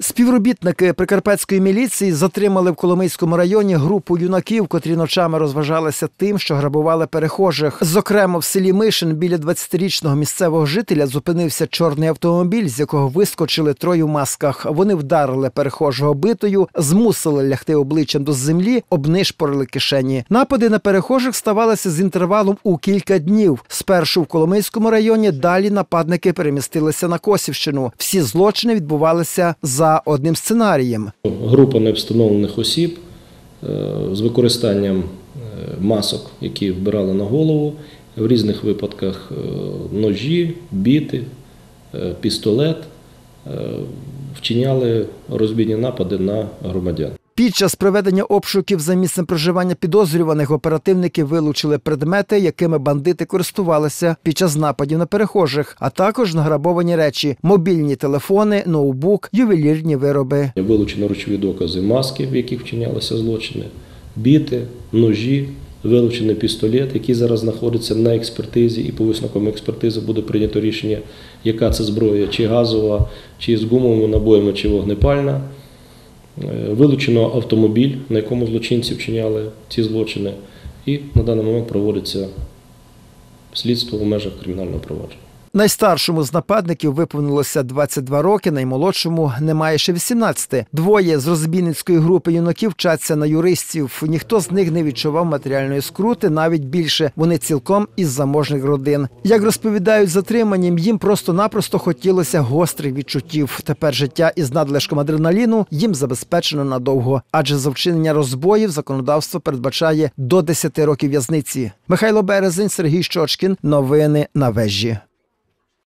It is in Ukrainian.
Співробітники прикарпатської міліції затримали в Коломийському районі групу юнаків, котрі ночами розважалися тим, що грабували перехожих. Зокрема, в селі Мишин біля 20-річного місцевого жителя зупинився чорний автомобіль, з якого вискочили троє в масках. Вони вдарили перехожого битою, змусили лягти обличчям до землі, обнишпорили кишені. Напади на перехожих ставалися з інтервалом у кілька днів. Спершу в Коломийському районі, далі нападники перемістилися на Косівщину. Всі злочини відбувалися за одним сценарієм. Група невстановлених осіб е, з використанням е, масок, які вбирали на голову, в різних випадках е, ножі, біти, пістолет, вчиняли розбійні напади на громадян. Під час проведення обшуків за місцем проживання підозрюваних оперативники вилучили предмети, якими бандити користувалися під час нападів на перехожих, а також награбовані речі: мобільні телефони, ноутбук, ювелірні вироби. Вилучено речові докази маски, в яких вчинялися злочини, біти, ножі, вилучений пістолет, який зараз знаходиться на експертизі, і по висновкам експертизи буде прийнято рішення, яка це зброя, чи газова, чи з гумовими набоями, чи вогнепальна. Е, Вилучено автомобіль, на якому злочинці вчиняли ці злочини, і на даний момент проводиться слідство в межах кримінального провадження. Найстаршому з нападників виповнилося 22 роки, наймолодшому немає ще 18. Двоє з розбійницької групи юнаків вчаться на юристів. Ніхто з них не відчував матеріальної скрути, навіть більше вони цілком із заможних родин. Як розповідають затриманім, їм просто-напросто хотілося гострих відчуттів. Тепер життя із надлишком адреналіну їм забезпечено надовго, адже за вчинення розбоїв законодавство передбачає до 10 років в'язниці. Михайло Березень, Сергій Щочкін. Новини на вежі.